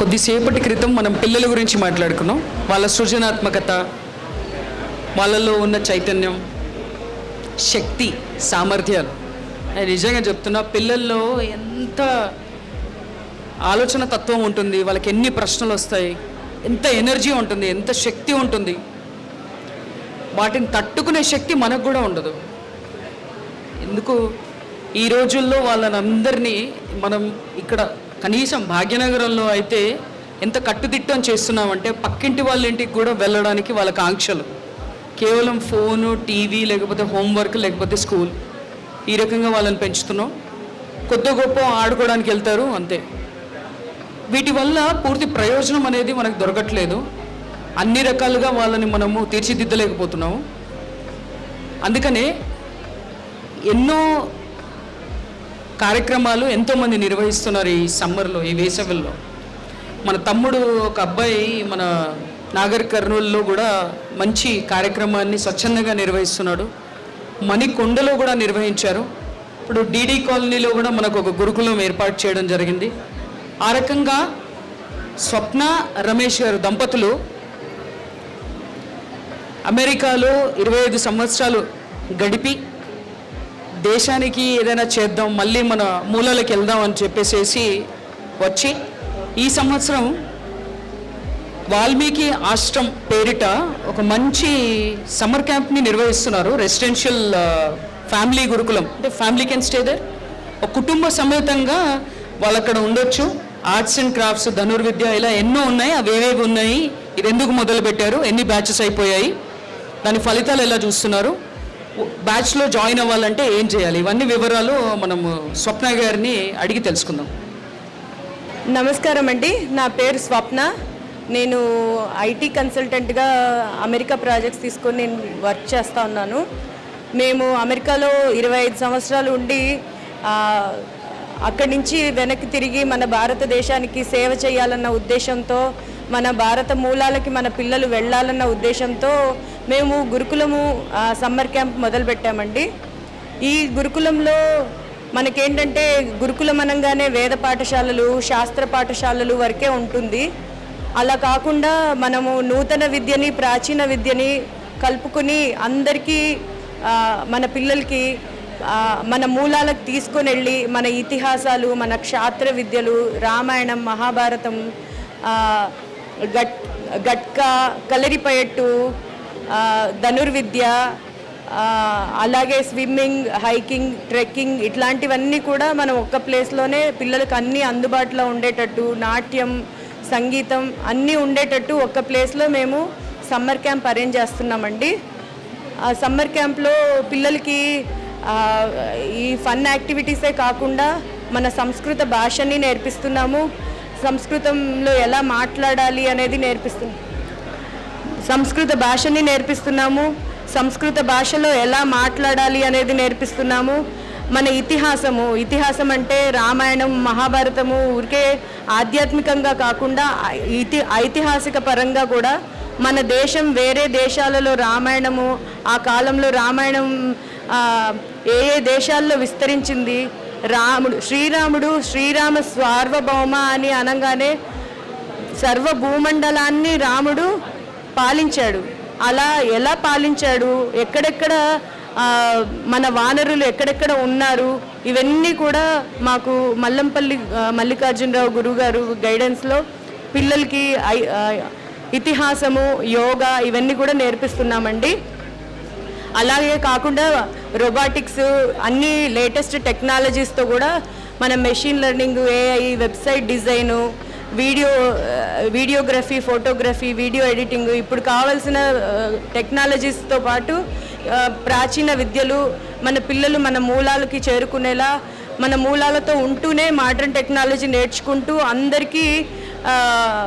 కొద్దిసేపటి క్రితం మనం పిల్లల గురించి మాట్లాడుకున్నాం. వాళ్ళ సృజనాత్మకత వాళ్ళలో ఉన్న చైతన్యం శక్తి సామర్థ్యాలు. నేను నిజంగా చెప్తున్నా పిల్లల్లో ఎంత ఆలోచన తత్వం ఉంటుంది వాళ్ళకి ఎన్ని ప్రశ్నలు వస్తాయి ఎంత ఎనర్జీ ఉంటుంది ఎంత శక్తి ఉంటుంది వాటిని తట్టుకునే శక్తి మనకు కూడా ఉండదు. ఎందుకు? ఈ రోజుల్లో వాళ్ళని అందరినీ మనం ఇక్కడ కనీసం భాగ్యనగరంలో అయితే ఎంత కట్టుదిట్టం చేస్తున్నామంటే పక్కింటి వాళ్ళ ఇంటికి కూడా వెళ్ళడానికి వాళ్ళకి ఆంక్షలు కేవలం ఫోను టీవీ లేకపోతే హోంవర్క్ లేకపోతే స్కూల్ ఈ రకంగా వాళ్ళని పెంచుతున్నాం. కొద్ది గొప్ప ఆడుకోవడానికి వెళ్తారు అంతే. వీటి వల్ల పూర్తి ప్రయోజనం అనేది మనకు దొరకట్లేదు. అన్ని రకాలుగా వాళ్ళని మనము తీర్చిదిద్దలేకపోతున్నాము. అందుకనే ఎన్నో కార్యక్రమాలు ఎంతోమంది నిర్వహిస్తున్నారు ఈ సమ్మర్లో ఈ వేసవిలో. మన తమ్ముడు ఒక అబ్బాయి మన నాగర్ కర్నూలులో కూడా మంచి కార్యక్రమాన్ని స్వచ్ఛందంగా నిర్వహిస్తున్నాడు. మణికొండలో కూడా నిర్వహించారు. ఇప్పుడు డీడీ కాలనీలో కూడా మనకు ఒక గురుకులం ఏర్పాటు చేయడం జరిగింది. ఆ రకంగా స్వప్న రమేష్ గారు దంపతులు అమెరికాలో ఇరవై ఐదు సంవత్సరాలు గడిపి దేశానికి ఏదైనా చేద్దాం మళ్ళీ మన మూలలకు వెళ్దాం అని చెప్పేసేసి వచ్చి ఈ సంవత్సరం వాల్మీకి ఆశ్రమ్ పేరిట ఒక మంచి సమ్మర్ క్యాంప్ని నిర్వహిస్తున్నారు. రెసిడెన్షియల్ ఫ్యామిలీ గురుకులం. అంటే ఫ్యామిలీ కెన్ స్టే దర్. ఒక కుటుంబ సమేతంగా వాళ్ళు అక్కడ ఉండొచ్చు. ఆర్ట్స్ అండ్ క్రాఫ్ట్స్ ధనుర్విద్య ఇలా ఎన్నో ఉన్నాయి. అవి ఏవేవి ఉన్నాయి? ఇది ఎందుకు మొదలు పెట్టారు ఎన్ని బ్యాచెస్ అయిపోయాయి? దాని ఫలితాలు ఎలా చూస్తున్నారు? బ్యాచ్లో జాయిన్ అవ్వాలంటే ఏం చేయాలి? ఇవన్నీ వివరాలు మనము స్వప్న గారిని అడిగి తెలుసుకుందాం. నమస్కారం అండి. నా పేరు స్వప్న. నేను ఐటీ కన్సల్టెంట్గా అమెరికా ప్రాజెక్ట్స్ తీసుకొని నేను వర్క్ చేస్తూ ఉన్నాను. మేము అమెరికాలో ఇరవై ఐదు సంవత్సరాలు ఉండి అక్కడి నుంచి వెనక్కి తిరిగి మన భారతదేశానికి సేవ చేయాలన్న ఉద్దేశంతో మన భారత మూలాలకి మన పిల్లలు వెళ్ళాలన్న ఉద్దేశంతో మేము గురుకులము సమ్మర్ క్యాంప్ మొదలుపెట్టామండి. ఈ గురుకులంలో మనకేంటంటే గురుకులం అనగానే వేద పాఠశాలలు శాస్త్ర పాఠశాలలు వరకే ఉంటుంది. అలా కాకుండా మనము నూతన విద్యని ప్రాచీన విద్యని కలుపుకుని అందరికీ మన పిల్లలకి మన మూలాలకు తీసుకొని వెళ్ళి మన ఇతిహాసాలు మన క్షాత్ర విద్యలు రామాయణం మహాభారతం గట్ గట్కా కలరిపయట్టు ధనుర్విద్య అలాగే స్విమ్మింగ్ హైకింగ్ ట్రెక్కింగ్ ఇట్లాంటివన్నీ కూడా మనం ఒక్క ప్లేస్లోనే పిల్లలకు అన్నీ అందుబాటులో ఉండేటట్టు నాట్యం సంగీతం అన్నీ ఉండేటట్టు ఒక్క ప్లేస్లో మేము సమ్మర్ క్యాంప్ అరేంజ్ చేస్తున్నామండి. ఆ సమ్మర్ క్యాంప్లో పిల్లలకి ఈ ఫన్ యాక్టివిటీసే కాకుండా మన సంస్కృత భాషని నేర్పిస్తున్నాము. సంస్కృతంలో ఎలా మాట్లాడాలి అనేది నేర్పిస్తున్నాం సంస్కృత భాషని నేర్పిస్తున్నాము సంస్కృత భాషలో ఎలా మాట్లాడాలి అనేది నేర్పిస్తున్నాము. మన ఇతిహాసము ఇతిహాసం అంటే రామాయణం మహాభారతము ఊరికే ఆధ్యాత్మికంగా కాకుండా ఇతి ఐతిహాసిక పరంగా కూడా మన దేశం వేరే దేశాలలో రామాయణము ఆ కాలంలో రామాయణం ఏ ఏ దేశాల్లో విస్తరించింది రాముడు శ్రీరాముడు శ్రీరామ సార్వభౌమ అని అనగానే సర్వ భూమండలాన్ని రాముడు పాలించాడు. అలా ఎలా పాలించాడు? ఎక్కడెక్కడ మన వానరులు ఎక్కడెక్కడ ఉన్నారు? ఇవన్నీ కూడా మాకు మల్లంపల్లి మల్లికార్జునరావు గురుగారు గైడెన్స్లో పిల్లలకి ఐ- ఇతిహాసము యోగా ఇవన్నీ కూడా నేర్పిస్తున్నామండి. అలాగే కాకుండా రోబాటిక్స్ అన్ని లేటెస్ట్ టెక్నాలజీస్తో కూడా మన machine learning AI website design video videography photography video editing ఇప్పుడు కావాల్సిన uh, టెక్నాలజీస్తో పాటు uh, ప్రాచీన విద్యలు మన పిల్లలు మన మూలాలకి చేరుకునేలా మన మూలాలతో ఉంటూనే మోడర్న్ టెక్నాలజీ నేర్చుకుంటూ అందరికీ uh,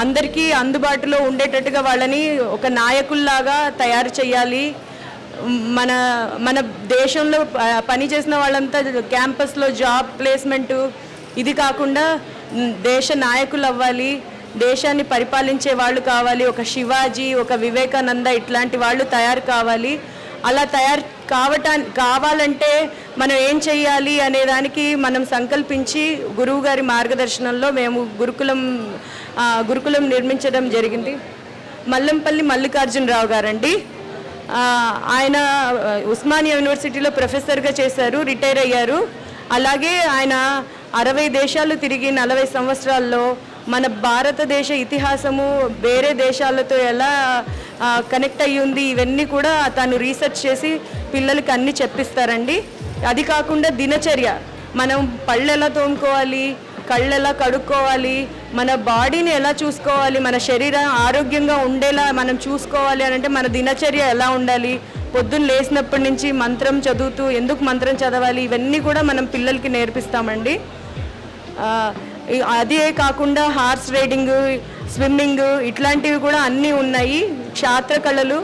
అందరికీ అందుబాటులో ఉండేటట్టుగా వాళ్ళని ఒక నాయకుల్లాగా తయారు చేయాలి. మన మన దేశంలో పనిచేసిన వాళ్ళంతా క్యాంపస్లో జాబ్ ప్లేస్మెంటు ఇది కాకుండా దేశ నాయకులు అవ్వాలి దేశాన్ని పరిపాలించే వాళ్ళు కావాలి ఒక శివాజీ ఒక వివేకానంద ఇట్లాంటి వాళ్ళు తయారు కావాలి. అలా తయారు కావటా కావాలంటే మనం ఏం చెయ్యాలి అనే దానికి మనం సంకల్పించి గురువు గారి మార్గదర్శనంలో మేము గురుకులం గురుకులం నిర్మించడం జరిగింది. మల్లంపల్లి మల్లికార్జునరావు గారండి. ఆయన ఉస్మానియా యూనివర్సిటీలో ప్రొఫెసర్గా చేశారు రిటైర్ అయ్యారు. అలాగే ఆయన అరవై దేశాలు తిరిగి నలభై సంవత్సరాల్లో మన భారతదేశ ఇతిహాసము వేరే దేశాలతో ఎలా కనెక్ట్ అయ్యి ఉంది ఇవన్నీ కూడా తను రీసెర్చ్ చేసి పిల్లలకి అన్నీ చెప్పిస్తారండి. అది కాకుండా దినచర్య. మనం పళ్ళు ఎలా తోముకోవాలి కళ్ళు ఎలా కడుక్కోవాలి మన బాడీని ఎలా చూసుకోవాలి మన శరీరం ఆరోగ్యంగా ఉండేలా మనం చూసుకోవాలి అని అంటే మన దినచర్య ఎలా ఉండాలి పొద్దున్న లేచినప్పటి నుంచి మంత్రం చదువుతూ ఎందుకు మంత్రం చదవాలి ఇవన్నీ కూడా మనం పిల్లలకి నేర్పిస్తామండి. అదే కాకుండా హార్స్ రైడింగ్ స్విమ్మింగ్ ఇట్లాంటివి కూడా అన్నీ ఉన్నాయి. క్షాత్ర కళలు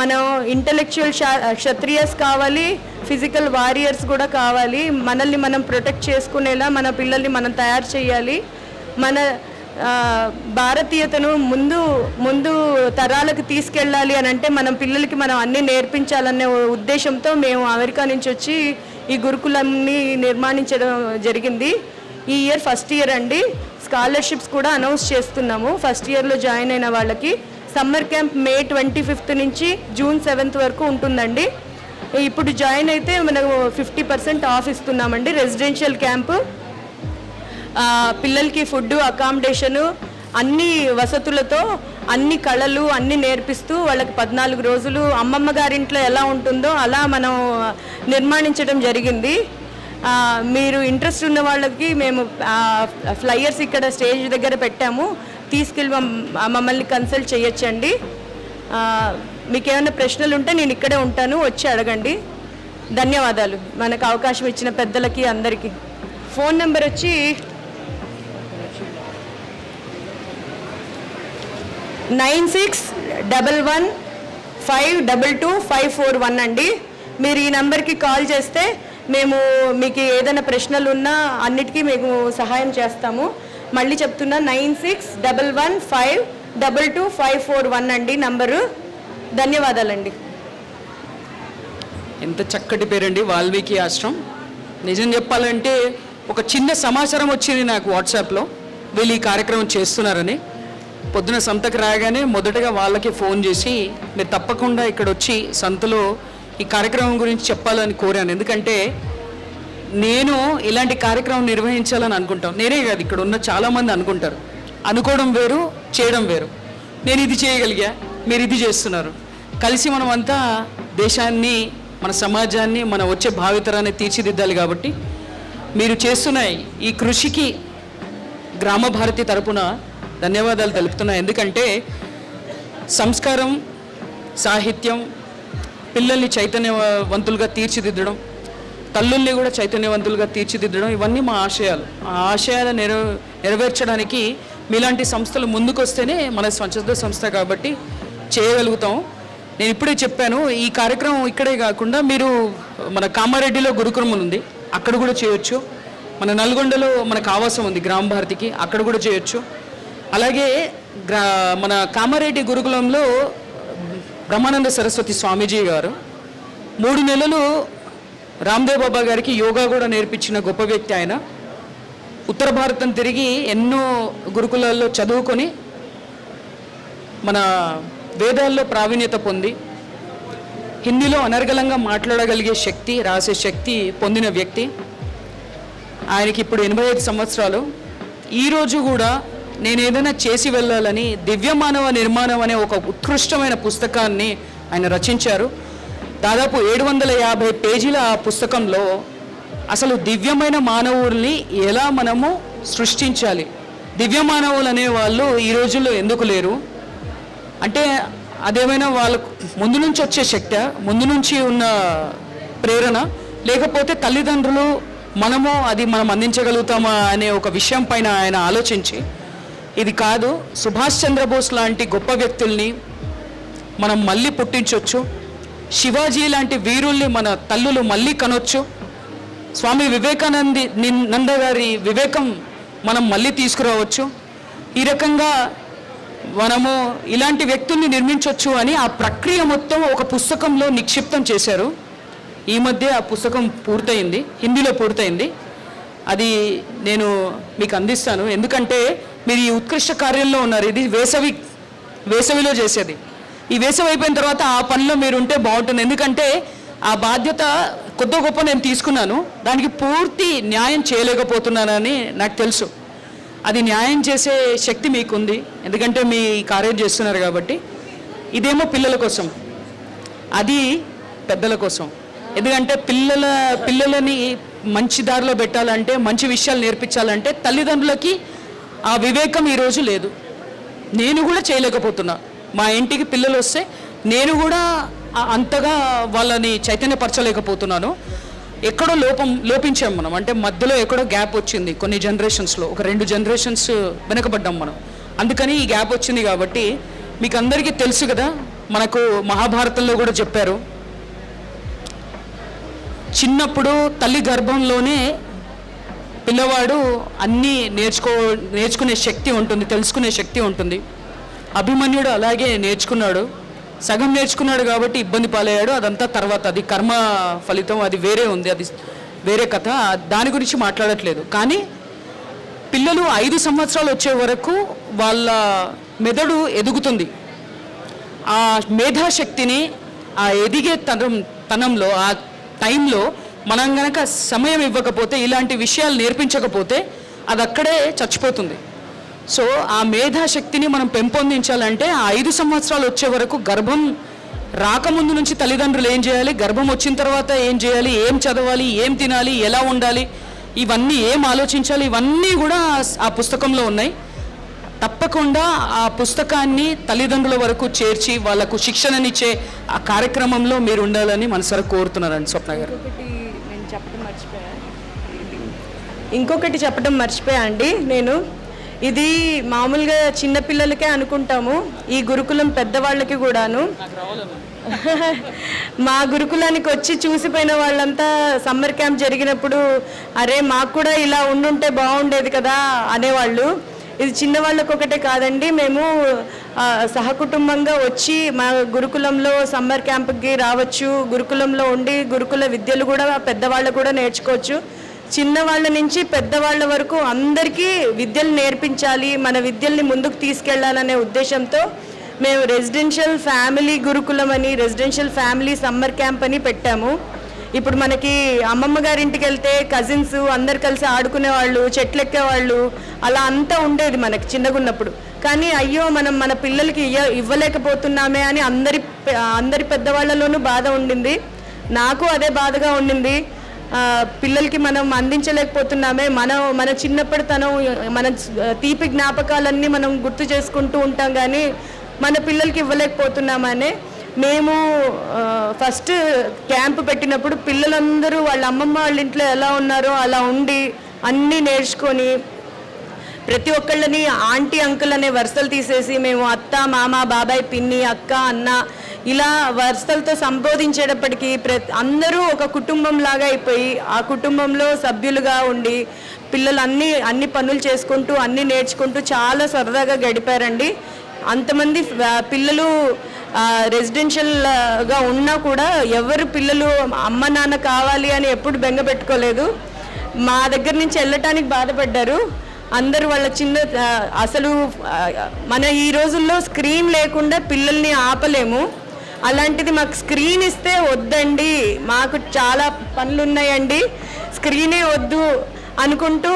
మనం ఇంటలెక్చువల్ క్షత్రియస్ కావాలి ఫిజికల్ వారియర్స్ కూడా కావాలి. మనల్ని మనం ప్రొటెక్ట్ చేసుకునేలా మన పిల్లల్ని మనం తయారు చేయాలి. మన భారతీయతను ముందు ముందు తరాలకు తీసుకెళ్ళాలి అని అంటే మనం పిల్లలకి మనం అన్నీ నేర్పించాలనే ఉద్దేశంతో మేము అమెరికా నుంచి వచ్చి ఈ గురుకులంని నిర్మాణించడం జరిగింది. ఈ ఇయర్ ఫస్ట్ ఇయర్ అండి. స్కాలర్షిప్స్ కూడా అనౌన్స్ చేస్తున్నాము. ఫస్ట్ ఇయర్లో జాయిన్ అయిన వాళ్ళకి. Summer camp May twenty fifth నుంచి జూన్ సెవెంత్ వరకు ఉంటుందండి. ఇప్పుడు జాయిన్ అయితే మనకు ఫిఫ్టీ పర్సెంట్ ఆఫ్ ఇస్తున్నామండి రెసిడెన్షియల్ క్యాంపు. పిల్లలకి ఫుడ్ అకామిడేషను అన్ని వసతులతో అన్ని కళలు అన్ని నేర్పిస్తూ వాళ్ళకి పద్నాలుగు రోజులు అమ్మమ్మ గారింట్లో ఎలా ఉంటుందో అలా మనం నిర్మాణించడం జరిగింది. మీరు ఇంట్రెస్ట్ ఉన్న వాళ్ళకి మేము ఫ్లయర్స్ ఇక్కడ స్టేజ్ దగ్గర పెట్టాము. తీసుకెళ్ళి మమ్మల్ని కన్సల్ట్ చేయొచ్చండి. మీకు ఏమైనా ప్రశ్నలు ఉంటే నేను ఇక్కడే ఉంటాను వచ్చి అడగండి. ధన్యవాదాలు. మనకు అవకాశం ఇచ్చిన పెద్దలకి అందరికీ. ఫోన్ నెంబర్ వచ్చి nine six double one five double two five four one అండి. మీరు ఈ నెంబర్కి కాల్ చేస్తే మేము మీకు ఏదైనా ప్రశ్నలు ఉన్నా అన్నిటికీ మేము సహాయం చేస్తాము. మళ్ళీ చెప్తున్నా nine six double one five double two five four one అండి నంబరు. ధన్యవాదాలండి. ఎంత చక్కటి పేరండి వాల్మీకి ఆశ్రమం. నిజం చెప్పాలంటే ఒక చిన్న సమాచారం వచ్చింది నాకు వాట్సాప్లో. వీళ్ళు ఈ కార్యక్రమం చేస్తున్నారని. పొద్దున సంతకు రాగానే మొదటగా వాళ్ళకి ఫోన్ చేసి మీరు తప్పకుండా ఇక్కడ వచ్చి సంతలో ఈ కార్యక్రమం గురించి చెప్పాలని కోరాను. ఎందుకంటే నేను ఇలాంటి కార్యక్రమం నిర్వహించాలని అనుకుంటాం. నేనే కాదు ఇక్కడ ఉన్న చాలామంది అనుకుంటారు. అనుకోవడం వేరు చేయడం వేరు. నేను ఇది చేయగలిగా మీరు ఇది చేస్తున్నారు. కలిసి మనం అంతా దేశాన్ని మన సమాజాన్ని మన వచ్చే భావితరాన్ని తీర్చిదిద్దాలి కాబట్టి మీరు చేస్తున్న ఈ కృషికి గ్రామ భారతి తరపున ధన్యవాదాలు తెలుపుతున్నా. ఎందుకంటే సంస్కారం సాహిత్యం పిల్లల్ని చైతన్యవంతులుగా తీర్చిదిద్దడం తల్లుల్ని కూడా చైతన్యవంతులుగా తీర్చిదిద్దడం ఇవన్నీ మా ఆశయాలు. ఆ ఆశయాలు నెరవే నెరవేర్చడానికి మీలాంటి సంస్థలు ముందుకొస్తేనే మన స్వచ్ఛత సంస్థ కాబట్టి చేయగలుగుతాం. నేను ఇప్పుడే చెప్పాను ఈ కార్యక్రమం ఇక్కడే కాకుండా మీరు మన కామారెడ్డిలో గురుకులం ఉంది అక్కడ కూడా చేయొచ్చు. మన నల్గొండలో మనకు ఆవాసం ఉంది గ్రామ భారతికి అక్కడ కూడా చేయొచ్చు. అలాగే గ్రా మన కామారెడ్డి గురుకులంలో బ్రహ్మానంద సరస్వతి స్వామీజీ గారు మూడు నెలలు రామ్దేవ్ బాబా గారికి యోగా కూడా నేర్పించిన గొప్ప వ్యక్తి ఆయన. ఉత్తర భారతం తిరిగి ఎన్నో గురుకులాల్లో చదువుకొని మన వేదాల్లో ప్రావీణ్యత పొంది హిందీలో అనర్గళంగా మాట్లాడగలిగే శక్తి రాసే శక్తి పొందిన వ్యక్తి. ఆయనకి ఇప్పుడు ఎనభై ఐదు సంవత్సరాలు. ఈరోజు కూడా నేను ఏదైనా చేసి వెళ్ళాలని దివ్యమానవ నిర్మాణం అనే ఒక ఉత్కృష్టమైన పుస్తకాన్ని ఆయన రచించారు. దాదాపు ఏడు వందల యాభై పేజీల ఆ పుస్తకంలో అసలు దివ్యమైన మానవుల్ని ఎలా మనము సృష్టించాలి? దివ్య మానవులు అనే వాళ్ళు ఈ రోజుల్లో ఎందుకు లేరు? అంటే అదేమైనా వాళ్ళకు ముందు నుంచి వచ్చే శక్తి ముందు నుంచి ఉన్న ప్రేరణ లేకపోతే తల్లిదండ్రులు మనము అది మనం అందించగలుగుతామా అనే ఒక విషయం పైన ఆయన ఆలోచించి ఇది కాదు సుభాష్ చంద్రబోస్ లాంటి గొప్ప వ్యక్తుల్ని మనం మళ్ళీ పుట్టించవచ్చు శివాజీ లాంటి వీరుల్ని మన తల్లులు మళ్ళీ కనొచ్చు. స్వామి వివేకానంది నంద గారి వివేకం మనం మళ్ళీ తీసుకురావచ్చు. ఈ రకంగా మనము ఇలాంటి వ్యక్తుల్ని నిర్మించవచ్చు అని ఆ ప్రక్రియ మొత్తం ఒక పుస్తకంలో నిక్షిప్తం చేశారు. ఈ మధ్య ఆ పుస్తకం పూర్తయింది హిందీలో పూర్తయింది. అది నేను మీకు అందిస్తాను. ఎందుకంటే మీరు ఈ ఉత్కృష్ట కార్యంలో ఉన్నారు. ఇది వేసవి వేసవిలో చేసేది. ఈ వేసవి అయిపోయిన తర్వాత ఆ పనిలో మీరు ఉంటే బాగుంటుంది. ఎందుకంటే ఆ బాధ్యత కొద్ది గొప్ప నేను తీసుకున్నాను. దానికి పూర్తి న్యాయం చేయలేకపోతున్నానని నాకు తెలుసు. అది న్యాయం చేసే శక్తి మీకుంది. ఎందుకంటే మీ కార్యం చేస్తున్నారు కాబట్టి. ఇదేమో పిల్లల కోసం. అది పెద్దల కోసం. ఎందుకంటే పిల్లల పిల్లలని మంచి దారిలో పెట్టాలంటే మంచి విషయాలు నేర్పించాలంటే తల్లిదండ్రులకి ఆ వివేకం ఈరోజు లేదు. నేను కూడా చేయలేకపోతున్నా. మా ఇంటికి పిల్లలు వస్తే నేను కూడా అంతగా వాళ్ళని చైతన్యపరచలేకపోతున్నాను. ఎక్కడో లోపం లోపించాం మనం. అంటే మధ్యలో ఎక్కడో గ్యాప్ వచ్చింది కొన్ని జనరేషన్స్లో ఒక రెండు జనరేషన్స్ వెనకబడ్డాం మనం. అందుకని ఈ గ్యాప్ వచ్చింది కాబట్టి మీకు అందరికీ తెలుసు కదా మనకు మహాభారతంలో కూడా చెప్పారు. చిన్నప్పుడు తల్లి గర్భంలోనే పిల్లవాడు అన్నీ నేర్చుకో నేర్చుకునే శక్తి ఉంటుంది తెలుసుకునే శక్తి ఉంటుంది. అభిమన్యుడు అలాగే నేర్చుకున్నాడు. సగం నేర్చుకున్నాడు కాబట్టి ఇబ్బంది పాలయ్యాడు. అదంతా తర్వాత. అది కర్మ ఫలితం అది వేరే ఉంది. అది వేరే కథ. దాని గురించి మాట్లాడట్లేదు. కానీ పిల్లలు ఐదు సంవత్సరాలు వచ్చే వరకు వాళ్ళ మెదడు ఎదుగుతుంది. ఆ మేధాశక్తిని ఆ ఎదిగే తనం తనంలో ఆ టైంలో మనం గనక సమయం ఇవ్వకపోతే ఇలాంటి విషయాలు నేర్పించకపోతే అది అక్కడే చచ్చిపోతుంది. సో ఆ మేధాశక్తిని మనం పెంపొందించాలంటే ఆ ఐదు సంవత్సరాలు వచ్చే వరకు గర్భం రాకముందు నుంచి తల్లిదండ్రులు ఏం చేయాలి? గర్భం వచ్చిన తర్వాత ఏం చేయాలి? ఏం చదవాలి? ఏం తినాలి? ఎలా ఉండాలి? ఇవన్నీ ఏం ఆలోచించాలి? ఇవన్నీ కూడా ఆ పుస్తకంలో ఉన్నాయి. తప్పకుండా ఆ పుస్తకాన్ని తల్లిదండ్రుల వరకు చేర్చి వాళ్ళకు శిక్షణనిచ్చే ఆ కార్యక్రమంలో మీరు ఉండాలని మనసారా కోరుతున్నారండి స్వప్న గారు. ఇంకొకటి నేను చెప్పడం మర్చిపోయా. ఇంకొకటి చెప్పడం మర్చిపోయా అండి నేను. ఇది మామూలుగా చిన్నపిల్లలకే అనుకుంటాము ఈ గురుకులం పెద్దవాళ్ళకి కూడాను. మా గురుకులానికి వచ్చి చూసిపోయిన వాళ్ళంతా సమ్మర్ క్యాంప్ జరిగినప్పుడు అరే మాకు కూడా ఇలా ఉండుంటే బాగుండేది కదా అనేవాళ్ళు. ఇది చిన్నవాళ్ళకు ఒకటే కాదండి మేము సహకుటుంబంగా వచ్చి మా గురుకులంలో సమ్మర్ క్యాంప్కి రావచ్చు గురుకులంలో ఉండి గురుకుల విద్యలు కూడా పెద్దవాళ్ళు కూడా నేర్చుకోవచ్చు. చిన్నవాళ్ళ నుంచి పెద్దవాళ్ళ వరకు అందరికీ విద్యలు నేర్పించాలి మన విద్యల్ని ముందుకు తీసుకెళ్ళాలనే ఉద్దేశంతో మేము రెసిడెన్షియల్ ఫ్యామిలీ గురుకులం అని రెసిడెన్షియల్ ఫ్యామిలీ సమ్మర్ క్యాంప్ అని పెట్టాము. ఇప్పుడు మనకి అమ్మమ్మ గారింటికి వెళ్తే కజిన్స్ అందరు కలిసి ఆడుకునే వాళ్ళు చెట్లు ఎక్కేవాళ్ళు అలా అంతా ఉండేది మనకి చిన్నగున్నప్పుడు. కానీ అయ్యో మనం మన పిల్లలకి ఇయ్య ఇవ్వలేకపోతున్నామే అని అందరి అందరి పెద్దవాళ్ళలోనూ బాధ ఉండింది. నాకు అదే బాధగా ఉండింది. పిల్లలకి మనం అందించలేకపోతున్నామే. మన మన చిన్నప్పటి తనం మన తీపి జ్ఞాపకాలన్నీ మనం గుర్తు చేసుకుంటూ ఉంటాం కానీ మన పిల్లలకి ఇవ్వలేకపోతున్నామనే. మేము ఫస్ట్ క్యాంప్ పెట్టినప్పుడు పిల్లలందరూ వాళ్ళ అమ్మమ్మ వాళ్ళ ఇంట్లో ఎలా ఉన్నారో అలా ఉండి అన్నీ నేర్చుకొని ప్రతి ఒక్కళ్ళని ఆంటీ అంకుల్ అనే వరుసలు తీసేసి మేము అత్త మామ బాబాయ్ పిన్ని అక్క అన్న ఇలా వరుసలతో సంబోధించేటప్పటికీ ప్రతి అందరూ ఒక కుటుంబం లాగా అయిపోయి ఆ కుటుంబంలో సభ్యులుగా ఉండి పిల్లలు అన్ని అన్ని పనులు చేసుకుంటూ అన్ని నేర్చుకుంటూ చాలా సరదాగా గడిపారండి. అంతమంది పిల్లలు రెసిడెన్షియల్గా ఉన్నా కూడా ఎవరు పిల్లలు అమ్మ నాన్న కావాలి అని ఎప్పుడు బెంగ పెట్టుకోలేదు. మా దగ్గర నుంచి వెళ్ళటానికి బాధపడ్డారు. అందరూ వాళ్ళ చిన్న అసలు మన ఈ రోజుల్లో స్క్రీన్ లేకుండా పిల్లల్ని ఆపలేము. అలాంటిది మాకు స్క్రీన్ ఇస్తే వద్దండి. మాకు చాలా పనులు ఉన్నాయండి స్క్రీనే వద్దు అనుకుంటూ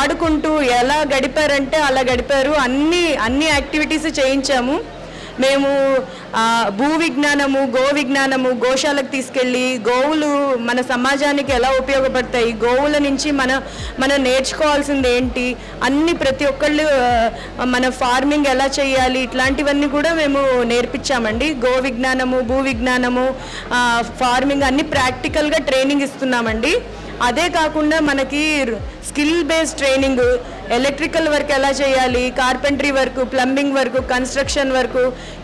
ఆడుకుంటూ ఎలా గడిపారంటే అలా గడిపారు. అన్ని అన్ని యాక్టివిటీస్ చేయించాము. మేము భూ విజ్ఞానము గో విజ్ఞానము గోశాలకు తీసుకెళ్ళి గోవులు మన సమాజానికి ఎలా ఉపయోగపడతాయి గోవుల నుంచి మన మనం నేర్చుకోవాల్సింది ఏంటి అన్ని ప్రతి ఒక్కళ్ళు మన ఫార్మింగ్ ఎలా చేయాలి ఇట్లాంటివన్నీ కూడా మేము నేర్పించామండి. గో విజ్ఞానము భూ విజ్ఞానము ఫార్మింగ్ అన్ని ప్రాక్టికల్గా ట్రైనింగ్ ఇస్తున్నామండి. అదే కాకుండా మనకి skill based training electrical work ఎలా చేయాలి carpentry work plumbing work construction work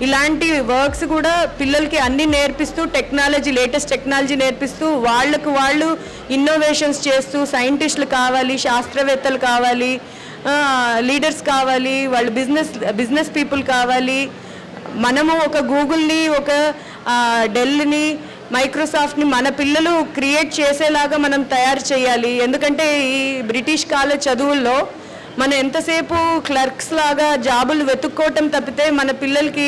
ఇలాంటి వర్క్స్ కూడా పిల్లలకి అన్ని నేర్పిస్తూ టెక్నాలజీ లేటెస్ట్ టెక్నాలజీ నేర్పిస్తూ వాళ్ళకు వాళ్ళు ఇన్నోవేషన్స్ చేస్తూ సైంటిస్టులు కావాలి శాస్త్రవేత్తలు కావాలి లీడర్స్ కావాలి వాళ్ళు బిజినెస్ బిజినెస్ పీపుల్ కావాలి. మనము ఒక గూగుల్ని ఒక డెల్ని మైక్రోసాఫ్ట్ని మన పిల్లలు క్రియేట్ చేసేలాగా మనం తయారు చేయాలి. ఎందుకంటే ఈ బ్రిటిష్ కాల చదువుల్లో మనం ఎంతసేపు క్లర్క్స్ లాగా జాబులు వెతుక్కోవటం తప్పితే మన పిల్లలకి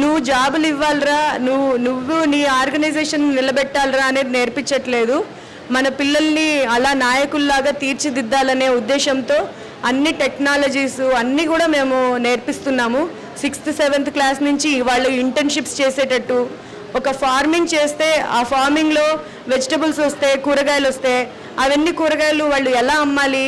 నువ్వు జాబులు ఇవ్వాలిరా నువ్వు నువ్వు నీ ఆర్గనైజేషన్ నిలబెట్టాలిరా అనేది నేర్పించట్లేదు. మన పిల్లల్ని అలా నాయకుల్లాగా తీర్చిదిద్దాలనే ఉద్దేశంతో అన్ని టెక్నాలజీస్ అన్నీ కూడా మేము నేర్పిస్తున్నాము. సిక్స్త్ సెవెంత్ క్లాస్ నుంచి వాళ్ళు ఇంటర్న్షిప్స్ చేసేటట్టు. ఒక ఫార్మింగ్ చేస్తే ఆ ఫార్మింగ్లో వెజిటబుల్స్ వస్తే కూరగాయలు వస్తే అవన్నీ కూరగాయలు వాళ్ళు ఎలా అమ్మాలి?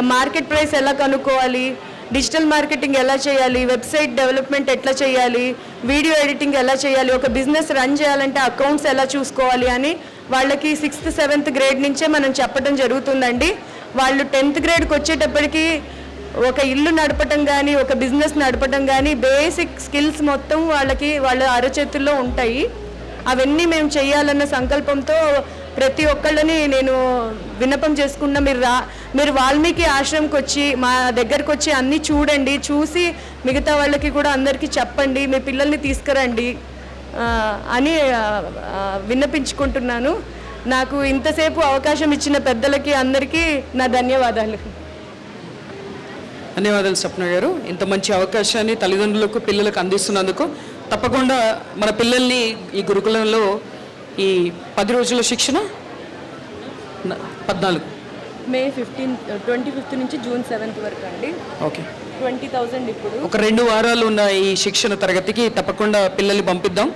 మార్కెట్ ప్రైస్ ఎలా కనుక్కోవాలి? డిజిటల్ మార్కెటింగ్ ఎలా చేయాలి? వెబ్సైట్ డెవలప్మెంట్ ఎట్లా చేయాలి? వీడియో ఎడిటింగ్ ఎలా చేయాలి? ఒక బిజినెస్ రన్ చేయాలంటే అకౌంట్స్ ఎలా చూసుకోవాలి అని వాళ్ళకి సిక్స్త్ సెవెంత్ గ్రేడ్ నుంచే మనం చెప్పడం జరుగుతుందండి. వాళ్ళు టెన్త్ గ్రేడ్కి వచ్చేటప్పటికి ఒక ఇల్లు నడపటం కానీ ఒక బిజినెస్ నడపటం కానీ బేసిక్ స్కిల్స్ మొత్తం వాళ్ళకి వాళ్ళ అరచేతుల్లో ఉంటాయి. అవన్నీ మేము చేయాలన్న సంకల్పంతో ప్రతి ఒక్కళ్ళని నేను విన్నపం చేసుకున్న మీరు రా మీరు వాల్మీకి ఆశ్రమంకి వచ్చి మా దగ్గరకు వచ్చి అన్నీ చూడండి. చూసి మిగతా వాళ్ళకి కూడా అందరికీ చెప్పండి. మీ పిల్లల్ని తీసుకురండి. అని విన్నపించుకుంటున్నాను. నాకు ఇంతసేపు అవకాశం ఇచ్చిన పెద్దలకి అందరికీ నా ధన్యవాదాలు. ధన్యవాదాలు స్వప్న గారు. ఇంత మంచి అవకాశాన్ని తల్లిదండ్రులకు పిల్లలకు అందిస్తున్నందుకు తప్పకుండా మన పిల్లల్ని ఈ గురుకులంలో ఈ పది రోజుల శిక్షణ? పద్నాలుగు. మే ఫిఫ్టీన్ ట్వంటీ ఫిఫ్త్ నుంచి జూన్ సెవెంత్ వరకు అండి. ఓకే. ట్వంటీ థౌజండ్ ఇప్పుడు. ఒక రెండు వారాలు ఉన్న ఈ శిక్షణ తరగతికి తప్పకుండా పిల్లల్ని పంపిద్దాం.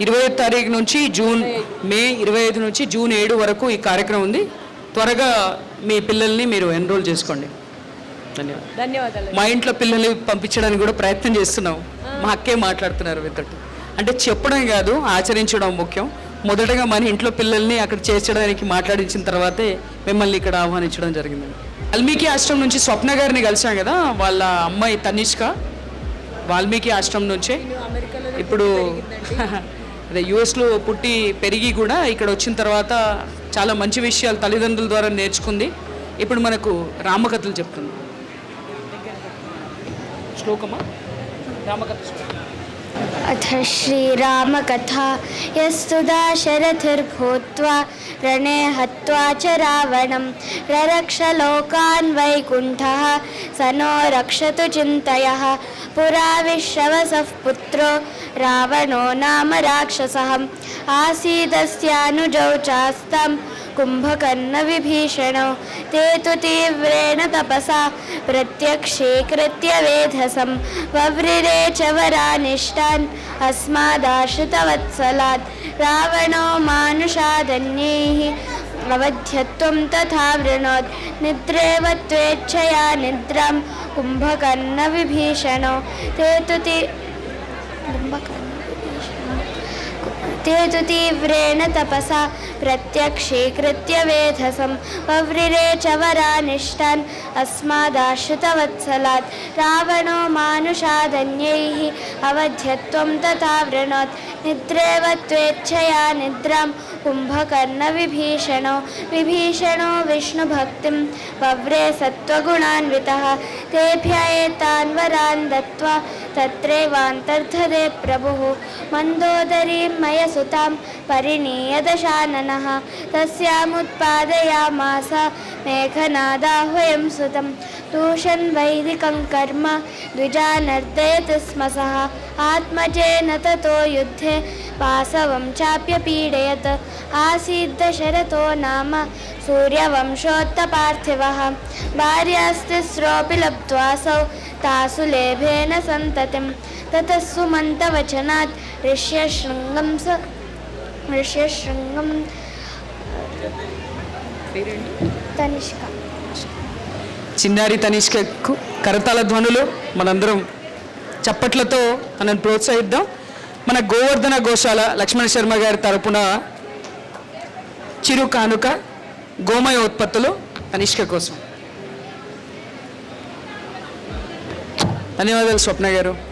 ఇరవై తారీఖు నుంచి జూన్ మే ఇరవై ఐదు నుంచి జూన్ ఏడు వరకు ఈ కార్యక్రమం ఉంది. త్వరగా మీ పిల్లల్ని మీరు ఎన్రోల్ చేసుకోండి. ధన్యవాదాలు. మా ఇంట్లో పిల్లల్ని పంపించడానికి కూడా ప్రయత్నం చేస్తున్నాం. మా అక్కే మాట్లాడుతున్నారు వితట్టు అంటే చెప్పడం కాదు ఆచరించడం ముఖ్యం. మొదటగా మన ఇంట్లో పిల్లల్ని అక్కడ చేర్చడానికి మాట్లాడించిన తర్వాతే మిమ్మల్ని ఇక్కడ ఆహ్వానించడం జరిగిందండి వాల్మీకి ఆశ్రమం నుంచి స్వప్న గారిని కలిసాం కదా వాళ్ళ అమ్మాయి తనిష్క. వాల్మీకి ఆశ్రమం నుంచే. ఇప్పుడు అదే యుఎస్లో పుట్టి పెరిగి కూడా ఇక్కడ వచ్చిన తర్వాత చాలా మంచి విషయాలు తల్లిదండ్రుల ద్వారా నేర్చుకుంది. ఇప్పుడు మనకు రామకథలు చెప్తుంది. శ్లోకమా? రామకథ శ్లోకం. अथ श्रीरामकथा यस्तु दाशरथिर्भूत्वा रणे हत्वा च रावणं ररक्ष लोकान् वैकुण्ठः स नो रक्षतु चिन्तयः पुरा विश्रवसः पुत्रो रावणो नाम राक्षसः आसीदस्यानुजौ चास्तं कुम्भकर्णविभीषणौ ते तु तीव्रेण तपसा प्रत्यक्षीकृत्य वेधसं वव्रिरे च वरानिष्टान् अस्मादाश्रितवत्सलात्। रावणो मानुषादन्यैः अवध्यत्वं तथा वृणोत्। निद्रेव त्वेच्छया निद्रां। कुम्भकर्णविभीषणौ। ते तु ति कुम्भकर्णविभीषणौ ते तपसा प्रत्यक्षीकृत्य वेधसं। वव्रिरे च वरानिष्टान् अस्मादाश्रितवत्सलात्। रावणो मानुषादन्यैः अवध्यत्वं तथा वृणोत्। निद्रेव त्वेच्छया निद्रां कुम्भकर्णविभीषणो। विभीषणो विष्णुभक्तिं वव्रे सत्त्वगुणान्वितः। तेभ्येतान् वरान् दत्त्वा तत्रैवान्तर्धदे प्रभुः। मन्दोदरीं मयसुतां परिणीय दशाननः तस्यामुत्पादयामास मेघनादाह्वयं सुतं दूषन् वैदिकं कर्म द्विजा द्विजानर्दयति स्म सः। आत्मजेन ततो युद्धे वासवं चाप्यपीडयत् आसीद्दशरथो नाम सूर्यवंशोत्तपार्थिवः भार्यास्तिस्रोऽपि लब्ध्वासौ तासु लेभेन सन्ततिं। ततः सुमन्तवचनात् ऋष्यशृङ्गं स ऋष्यशृङ्गं तनिष्का। చిన్నారి తనిష్కకు కరతాల ధ్వనులు మనందరం చప్పట్లతో తనను ప్రోత్సహిద్దాం. మన గోవర్ధన గోశాల లక్ష్మణ శర్మ గారి తరపున చిరు కానుక గోమయ ఉత్పత్తులు తనిష్క కోసం. ధన్యవాదాలు స్వప్న గారు.